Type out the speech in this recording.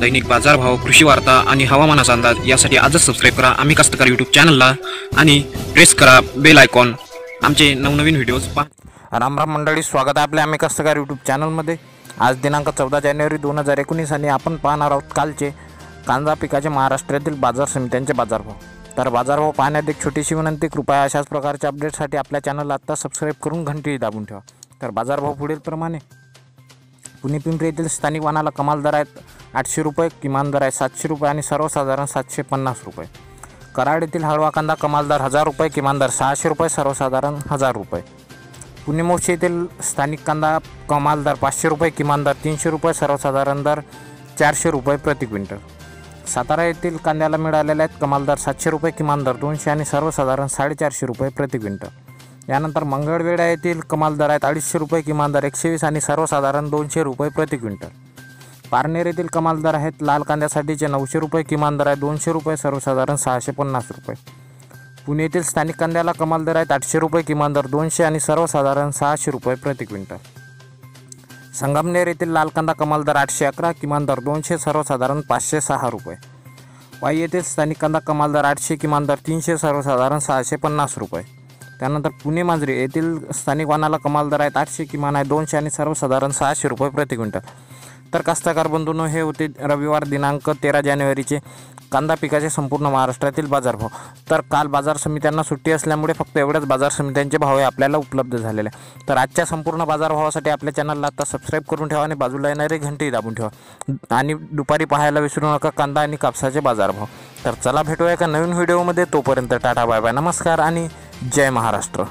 दैनिक बाजारभाव कृषी वार्ता आणि हवामानाचा अंदाज यासाठी आजच सबस्क्राईब करा. आम्ही कास्तकार यूट्यूब चॅनलला आणि प्रेस करा बेल आयकॉन आमचे नवनवीन व्हिडिओज पहा. राम राम मंडळी स्वागत आहे आपल्या आम्ही कास्तकार यूट्यूब चॅनलमध्ये आज दिनांक चौदा जानेवारी दोन हजार एकोणीस आणि आपण पाहणार आहोत कालचे कांदा पिकाचे महाराष्ट्रातील बाजार समित्यांचे बाजारभाव. तर बाजारभाव पाहण्यात एक छोटीशी विनंती कृपया अशाच प्रकारच्या अपडेटसाठी आपल्या चॅनलला आत्ता सबस्क्राईब करून घंटी दाबून ठेवा. तर बाजारभाव पुढीलप्रमाणे. पुणे पिंपरी येथील स्थानिक वाहनाला कमाल दर आहेत आठशे रुपये किमान दर आहे सातशे रुपये आणि सर्वसाधारण सातशे पन्नास रुपये. कराड येथील हळवा कांदा कमाल दर हजार रुपये किमान दर सहाशे रुपये सर्वसाधारण हजार रुपये. पुणे मोर्शी येथील स्थानिक कांदा कमाल दर पाचशे रुपये किमान दर तीनशे रुपये सर्वसाधारण दर चारशे रुपये प्रति क्विंटल. सातारा येथील कांद्याला मिळालेले आहेत कमाल दर सातशे रुपये किमान दर दोनशे आणि सर्वसाधारण साडेचारशे रुपये प्रति क्विंटल. यानंतर मंगळवेढा येथील कमाल दर आहेत अडीचशे रुपये किमान दर एकशे वीस आणि सर्वसाधारण दोनशे रुपये प्रति क्विंटल. पारनेर येथील कमाल दर आहेत लाल कांद्यासाठीचे नऊशे रुपये किमान दर आहे दोनशे रुपये सर्वसाधारण सहाशे पन्नास रुपये. पुणे येथील स्थानिक कांद्याला कमाल दर आहेत आठशे रुपये किमान दर दोनशे आणि सर्वसाधारण सहाशे रुपये प्रति क्विंटल. संगमनेर येथील लाल कांदा कमाल दर आठशे अकरा किमान दर दोनशे सर्वसाधारण पाचशे सहा रुपये. वाई येथील स्थानिक कांदा कमाल दर आठशे किमान दर तीनशे सर्वसाधारण सहाशे पन्नास रुपये. त्यानंतर पुणे मांजरी येथील स्थानिक वाहनाला कमाल दर आहेत आठशे किमान आहे. दोनशे आणि सर्वसाधारण सहाशे रुपये प्रति क्विंटल. तर कास्तकार बंधूंनो हे होते रविवार दिनांक तेरा जानेवारीचे. कांदा पिकाचे संपूर्ण महाराष्ट्रातील बाजारभाव. तर काल बाजार समित्यांना सुट्टी असल्यामुळे फक्त एवढ्याच बाजार समित्यांचे भाव हे आपल्याला उपलब्ध झालेले. आहे. तर आजच्या संपूर्ण बाजारभावासाठी आपल्या चॅनलला आता सबस्क्राईब करून ठेवा आणि बाजूला येणारी घंटी दाबून ठेवा. आणि दुपारी पाहायला विसरू नका कांदा आणि कापसाचे बाजारभाव. तर चला भेटूया एका नवीन व्हिडिओमध्ये. तोपर्यंत टाटा बाय बाय. नमस्कार आणि जय महाराष्ट्र.